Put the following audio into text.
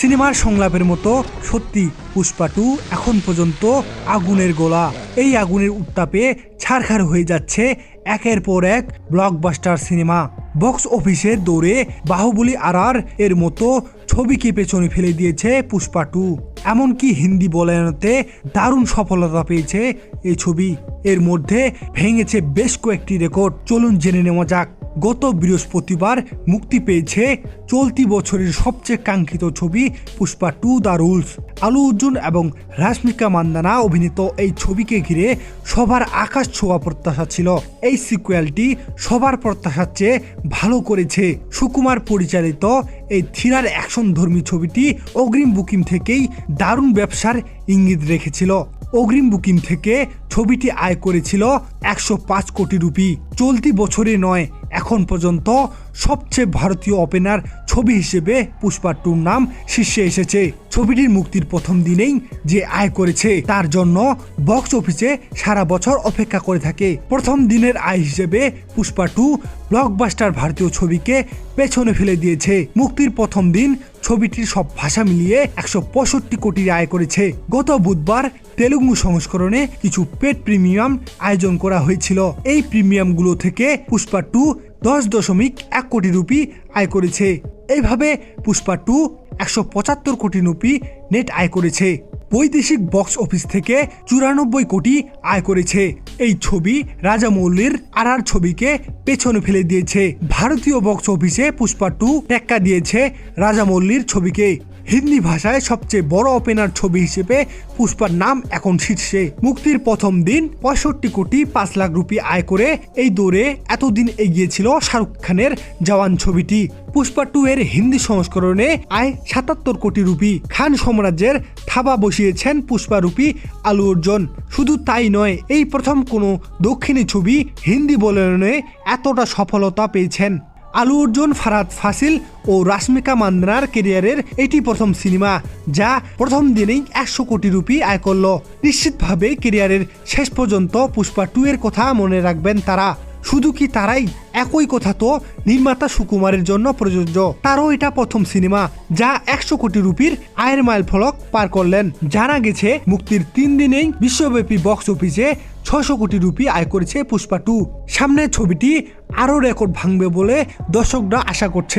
সিনেমার সংলাপের মতো সত্যি পুষ্পা টু এখন পর্যন্ত আগুনের গোলা। এই আগুনের উত্তাপে ছারখার হয়ে যাচ্ছে একের পর এক ব্লকবাস্টার সিনেমা। বক্স অফিসের দৌড়ে বাহুবলী আর এর মতো ছবিকে পেছনে ফেলে দিয়েছে পুষ্পা টু। এমনকি হিন্দি বলায়নতে দারুণ সফলতা পেয়েছে এই ছবি। এর মধ্যে ভেঙেছে বেশ কয়েকটি রেকর্ড। চলুন জেনে নেওয়া যাক গত বৃহস্পতিবার মুক্তি পেয়েছে চলতি বছরের সবচেয়ে কাঙ্ক্ষিত ছবি পুষ্পা টু দ্য রুলস। আলু অর্জুন এবং রাশমিকা মান্দানা অভিনীত এই ছবিকে ঘিরে সবার আকাশ ছোঁয়া প্রত্যাশা ছিল। এই সিকুয়েলটি সবার প্রত্যাশার চেয়ে ভালো করেছে। সুকুমার পরিচালিত এই থ্রিলার অ্যাকশন ধর্মী ছবিটি অগ্রিম বুকিং থেকেই দারুণ ব্যবসার ইঙ্গিত রেখেছিল। অগ্রিম বুকিং থেকে ছবিটি আয় করেছিল একশো পাঁচ কোটি রুপি। চলতি বছরে নয় এখন পর্যন্ত সবচেয়ে ভারতীয় ওপেনার ছবি হিসেবে পুষ্পা টুর নাম শীর্ষে এসেছে। ছবিটির মুক্তির প্রথম দিনেই যে আয় করেছে, তার জন্য বক্স অফিসে সারা বছর অপেক্ষা করে থাকে। প্রথম দিনের আয় হিসেবে পুষ্পা টু ব্লকবাস্টার ভারতীয় ছবিকে পেছনে ফেলে দিয়েছে। মুক্তির প্রথম দিন ছবিটির সব ভাষা মিলিয়ে একশো পঁয়ষট্টি কোটি আয় করেছে। গত বুধবার তেলুগু সংস্করণে কিছু পেট প্রিমিয়াম আয়োজন করা হয়েছিল। এই প্রিমিয়ামগুলো থেকে পুষ্পা টু দশ দশমিক এক কোটি রুপি আয় করেছে। এইভাবে পুষ্পা টু একশো পঁচাত্তর কোটি রুপি নেট আয় করেছে। বৈদেশিক বক্স অফিস থেকে চুরানব্বই কোটি আয় করেছে। এই ছবি রাজামৌলির আর আর ছবিকে পেছনে ফেলে দিয়েছে। ভারতীয় বক্স অফিসে পুষ্পা টু টেক্কা দিয়েছে রাজামৌলির ছবিকে। হিন্দি ভাষায় সবচেয়ে বড় ওপেনার ছবি হিসেবে পুষ্পার নাম এখন শীর্ষে। মুক্তির প্রথম দিন পঁয়ষট্টি কোটি পাঁচ লাখ রুপি আয় করে এই দৌড়ে এতদিন এগিয়েছিল শাহরুখ খানের জওয়ান ছবিটি। পুষ্পা টু এর হিন্দি সংস্করণে আয় সাতাত্তর কোটি রুপি। খান সাম্রাজ্যের থাবা বসিয়েছেন পুষ্পা রুপি আলু অর্জুন। শুধু তাই নয়, এই প্রথম কোনো দক্ষিণী ছবি হিন্দি বলয়নে এতটা সফলতা পেয়েছেন। আলু অর্জুন, ফারাদ ফাসিল ও রাশমিকা মান্দানার কেরিয়ারের এটি প্রথম সিনেমা, যা প্রথম দিনেই একশো কোটি রুপি আয় করল। নিশ্চিতভাবে কেরিয়ারের শেষ পর্যন্ত পুষ্পা টু এর কথা মনে রাখবেন তারা। শুধু কি তারাই একই কথা তো? নির্মাতা সুকুমারের জন্য প্রযোজ্য। তারও এটা প্রথম সিনেমা, যা একশো কোটি রুপির আয়ের মাইল ফলক পার করলেন। জানা গেছে, মুক্তির তিন দিনেই বিশ্বব্যাপী বক্স অফিসে ছশো কোটি রুপি আয় করেছে পুষ্পা টু। সামনে ছবিটি আরও রেকর্ড ভাঙবে বলে দর্শকরা আশা করছে।